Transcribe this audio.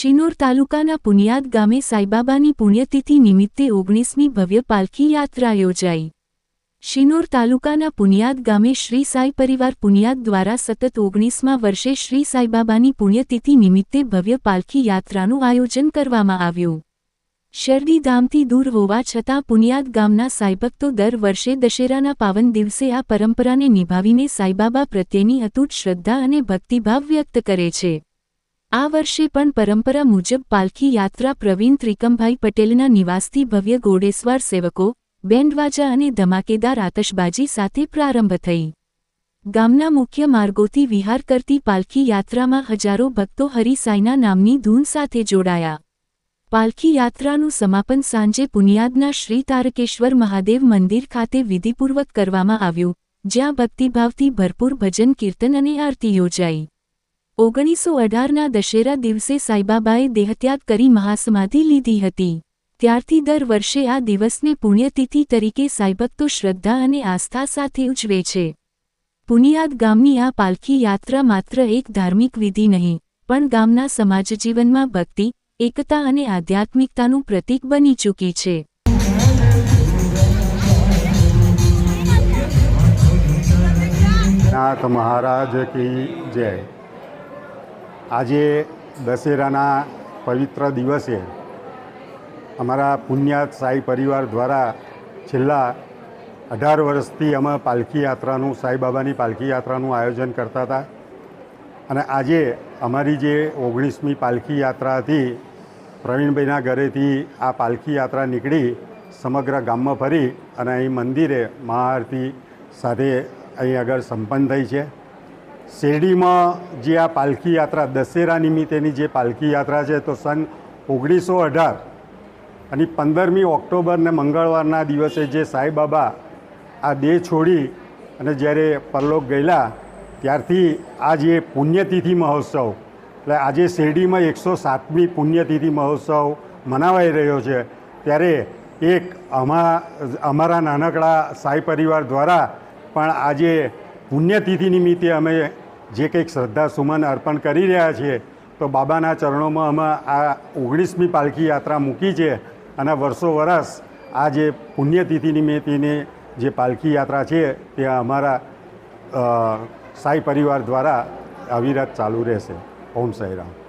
શિનોર તાલુકાના પુનિયાદ ગામે સાઈબાબાની પુણ્યતિથિ નિમિત્તે ઓગણીસમી ભવ્ય પાલખી યાત્રા યોજાઈ. શિનોર તાલુકાના પુનિયાદ ગામે શ્રી સાઈ પરિવાર પુનિયાદ દ્વારા સતત ઓગણીસમાં વર્ષે શ્રી સાઈબાબાની પુણ્યતિથિ નિમિત્તે ભવ્ય પાલખી યાત્રાનું આયોજન કરવામાં આવ્યું. શેરડી ધામથી દૂર હોવા છતાં પુનિયાદ ગામના સાઈભક્તો દર વર્ષે દશેરાના પાવન દિવસે આ પરંપરાને નિભાવીને સાઈબાબા પ્રત્યેની અતૂટ શ્રદ્ધા અને ભક્તિભાવ વ્યક્ત કરે છે. આ વર્ષે પણ પરંપરા મુજબ પાલખી યાત્રા પ્રવીણ ત્રિકમભાઈ પટેલના નિવાસથી ભવ્ય ઘોડેસવાર સેવકો, બેન્ડવાજા અને ધમાકેદાર આતશબાજી સાથે પ્રારંભ થઈ. ગામના મુખ્ય માર્ગોથી વિહાર કરતી પાલખી યાત્રામાં હજારો ભક્તો હરિસાઈના નામની ધૂન સાથે જોડાયા. પાલખી યાત્રાનું સમાપન સાંજે પુનિયાદના શ્રી તારકેશ્વર મહાદેવ મંદિર ખાતે વિધિપૂર્વક કરવામાં આવ્યું, જ્યાં ભક્તિભાવથી ભરપૂર ભજન કીર્તન અને આરતી યોજાઈ. ઓગણીસો અઢારના દશેરા દિવસે સાઈબાબાએ દેહત્યાગ કરી મહાસમાધિ લીધી હતી. ત્યારથી દર વર્ષે આ દિવસને પુણ્યતિથિ તરીકે સાઈભક્તો શ્રદ્ધા અને આસ્થા સાથે ઉજવે છે. પુનિયાદ ગામની આ પાલખી યાત્રા માત્ર એક ધાર્મિક વિધિ નહીં, પણ ગામના સમાજજીવનમાં ભક્તિ, એકતા અને આધ્યાત્મિકતાનું પ્રતીક બની ચૂકી છે. નાથ મહારાજ કી જય. આજે દશેરાના પવિત્ર દિવસે અમારા પુણ્યાત સાઈ પરિવાર દ્વારા છેલ્લા અઢાર વર્ષથી અમે પાલખી યાત્રાનું સાઈબાબાની પાલખી યાત્રાનું આયોજન કરતા હતા. અને આજે અમારી જે ઓગણીસમી પાલખી યાત્રા હતી, પ્રવીણભાઈના ઘરેથી આ પાલખી યાત્રા નીકળી, સમગ્ર ગામમાં ફરી અને અહીં મંદિરે મહાઆરતી સાથે અહીં આગળ સંપન્ન થઈ છે. શેરડીમાં જે આ પાલખી યાત્રા, દશેરા નિમિત્તેની જે પાલખી યાત્રા છે, તો સન ઓગણીસો અઢાર અને પંદરમી ઓક્ટોબરને મંગળવારના દિવસે જે સાંઈબાબા આ દેહ છોડી અને જ્યારે પરલોક ગયેલા, ત્યારથી આ જે પુણ્યતિથિ મહોત્સવ, એટલે આજે શેરડીમાં એકસો સાતમી પુણ્યતિથિ મહોત્સવ મનાવાઈ રહ્યો છે. ત્યારે એક અમા, અમારા નાનકડા સાઈ પરિવાર દ્વારા પણ આજે પુણ્યતિથિ નિમિત્તે અમે જે કંઈક શ્રદ્ધા સુમન અર્પણ કરી રહ્યા છીએ, તો બાબાના ચરણોમાં અમે આ ઓગણીસમી પાલખી યાત્રા મૂકી છે અને વર્ષો વરસ આ જે પુણ્યતિથિ નિમિત્તેની જે પાલખી યાત્રા છે તે અમારા સાઈ પરિવાર દ્વારા અવિરત ચાલુ રહેશે. ઓમ સાંઈરામ.